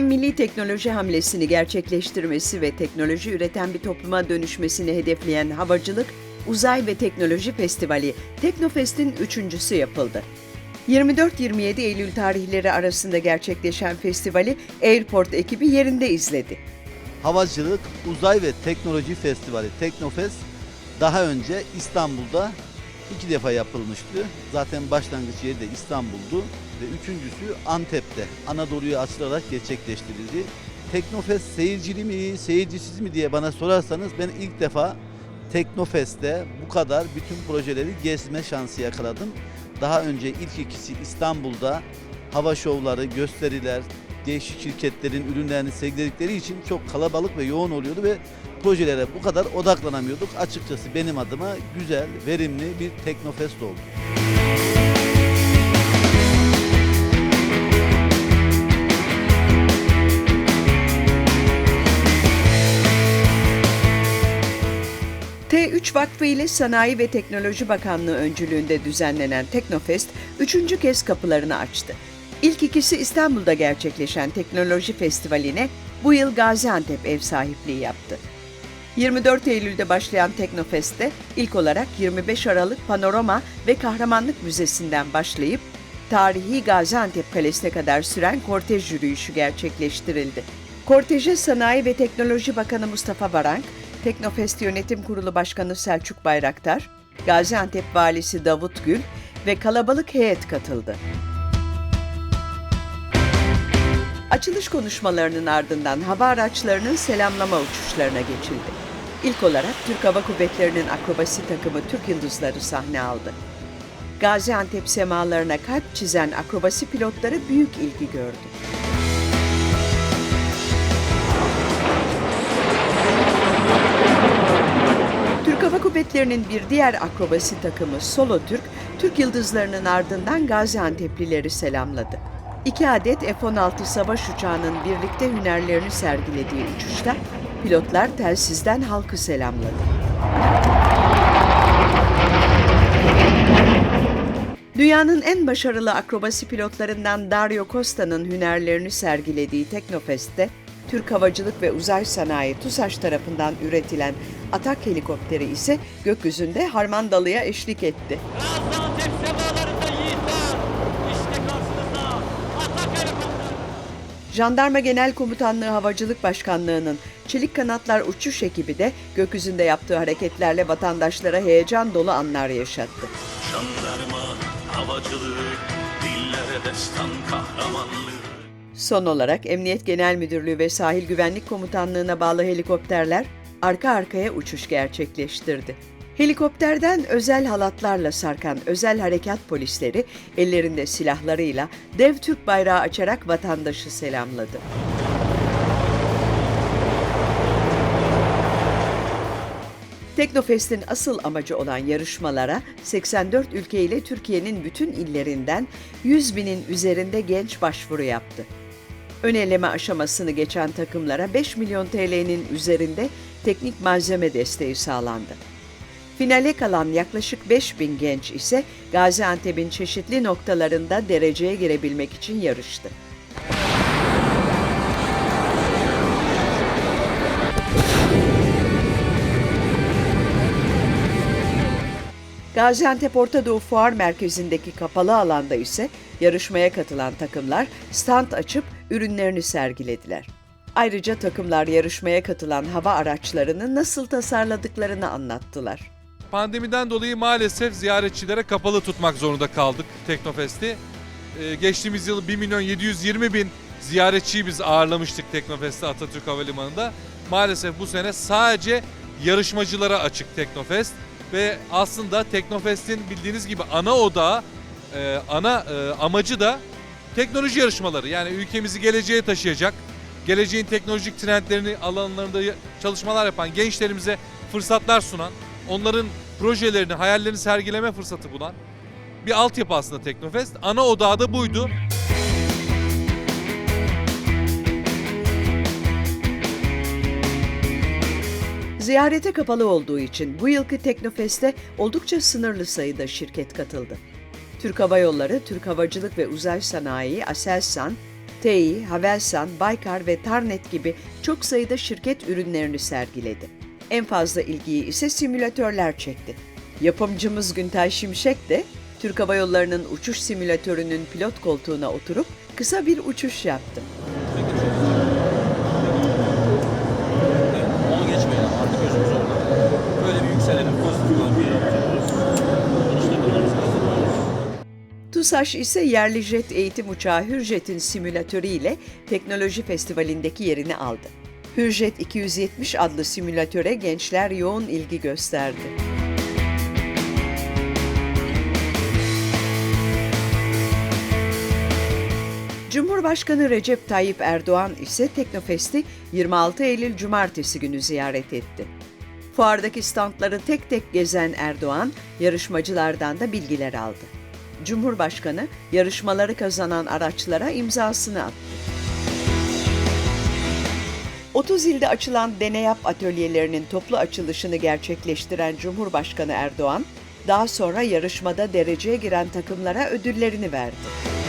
Ülkenin milli teknoloji hamlesini gerçekleştirmesi ve teknoloji üreten bir topluma dönüşmesini hedefleyen Havacılık, Uzay ve Teknoloji Festivali Teknofest'in üçüncüsü yapıldı. 24-27 Eylül tarihleri arasında gerçekleşen festivali Airport ekibi yerinde izledi. Havacılık, Uzay ve Teknoloji Festivali Teknofest daha önce İstanbul'da iki defa yapılmıştı. Zaten başlangıç yeri de İstanbul'du ve üçüncüsü Antep'te Anadolu'ya açılarak gerçekleştirildi. Teknofest seyircili mi, seyircisiz mi diye bana sorarsanız ben ilk defa Teknofest'te bu kadar bütün projeleri gezme şansı yakaladım. Daha önce ilk ikisi İstanbul'da hava şovları, gösteriler, değişik şirketlerin ürünlerini sergiledikleri için çok kalabalık ve yoğun oluyordu ve projelere bu kadar odaklanamıyorduk. Açıkçası benim adıma güzel, verimli bir Teknofest oldu. T3 Vakfı ile Sanayi ve Teknoloji Bakanlığı öncülüğünde düzenlenen Teknofest üçüncü kez kapılarını açtı. İlk ikisi İstanbul'da gerçekleşen Teknoloji Festivali'ne bu yıl Gaziantep ev sahipliği yaptı. 24 Eylül'de başlayan Teknofest'te ilk olarak 25 Aralık Panorama ve Kahramanlık Müzesi'nden başlayıp tarihi Gaziantep Kalesi'ne kadar süren kortej yürüyüşü gerçekleştirildi. Korteje Sanayi ve Teknoloji Bakanı Mustafa Varank, Teknofest Yönetim Kurulu Başkanı Selçuk Bayraktar, Gaziantep Valisi Davut Gül ve kalabalık heyet katıldı. Açılış konuşmalarının ardından hava araçlarının selamlama uçuşlarına geçildi. İlk olarak Türk Hava Kuvvetleri'nin akrobasi takımı Türk Yıldızları sahne aldı. Gaziantep semalarına kalp çizen akrobasi pilotları büyük ilgi gördü. Kuvvetleri'nin bir diğer akrobasi takımı Solo Türk, Türk Yıldızlarının ardından Gaziantep'lileri selamladı. İki adet F-16 savaş uçağının birlikte hünerlerini sergilediği uçuşta pilotlar telsizden halkı selamladı. Dünyanın en başarılı akrobasi pilotlarından Dario Costa'nın hünerlerini sergilediği Teknofest'te Türk Havacılık ve Uzay Sanayi TUSAŞ tarafından üretilen Atak helikopteri ise gökyüzünde Harmandalı'ya eşlik etti. Jandarma Genel Komutanlığı Havacılık Başkanlığı'nın Çelik Kanatlar Uçuş ekibi de gökyüzünde yaptığı hareketlerle vatandaşlara heyecan dolu anlar yaşattı. Jandarma, havacılık, dillere destan kahramanlık. Son olarak Emniyet Genel Müdürlüğü ve Sahil Güvenlik Komutanlığı'na bağlı helikopterler arka arkaya uçuş gerçekleştirdi. Helikopterden özel halatlarla sarkan özel harekat polisleri ellerinde silahlarıyla dev Türk bayrağı açarak vatandaşı selamladı. Teknofest'in asıl amacı olan yarışmalara 84 ülke ile Türkiye'nin bütün illerinden 100 binin üzerinde genç başvuru yaptı. Ön eleme aşamasını geçen takımlara 5 milyon TL'nin üzerinde teknik malzeme desteği sağlandı. Finale kalan yaklaşık 5 bin genç ise Gaziantep'in çeşitli noktalarında dereceye girebilmek için yarıştı. Gaziantep Orta Doğu Fuar Merkezi'ndeki kapalı alanda ise yarışmaya katılan takımlar stand açıp ürünlerini sergilediler. Ayrıca takımlar yarışmaya katılan hava araçlarını nasıl tasarladıklarını anlattılar. Pandemiden dolayı maalesef ziyaretçilere kapalı tutmak zorunda kaldık Teknofest'i. Ee, geçtiğimiz yıl 1 milyon 720 bin ziyaretçiyi biz ağırlamıştık Teknofest'te Atatürk Havalimanı'nda. Maalesef bu sene sadece yarışmacılara açık Teknofest. Ve aslında Teknofest'in bildiğiniz gibi ana odağı, e, ana e, amacı da teknoloji yarışmaları. Yani ülkemizi geleceğe taşıyacak, geleceğin teknolojik trendlerini alanlarında çalışmalar yapan gençlerimize fırsatlar sunan, onların projelerini, hayallerini sergileme fırsatı bulan bir altyapı aslında Teknofest. Ana odağı da buydu. Ziyarete kapalı olduğu için bu yılki Teknofest'e oldukça sınırlı sayıda şirket katıldı. Türk Hava Yolları, Türk Havacılık ve Uzay Sanayi, Aselsan, TEİ, Havelsan, Baykar ve Tarnet gibi çok sayıda şirket ürünlerini sergiledi. En fazla ilgiyi ise simülatörler çekti. Yapımcımız Güntay Şimşek de Türk Hava Yolları'nın uçuş simülatörünün pilot koltuğuna oturup kısa bir uçuş yaptı. TUSAŞ ise yerli jet eğitim uçağı Hürjet'in simülatörü ile Teknoloji Festivali'ndeki yerini aldı. Hürjet 270 adlı simülatöre gençler yoğun ilgi gösterdi. Cumhurbaşkanı Recep Tayyip Erdoğan ise Teknofest'i 26 Eylül Cumartesi günü ziyaret etti. Fuardaki standları tek tek gezen Erdoğan, yarışmacılardan da bilgiler aldı. Cumhurbaşkanı yarışmaları kazanan araçlara imzasını attı. 30 ilde açılan Deneyap atölyelerinin toplu açılışını gerçekleştiren Cumhurbaşkanı Erdoğan, daha sonra yarışmada dereceye giren takımlara ödüllerini verdi.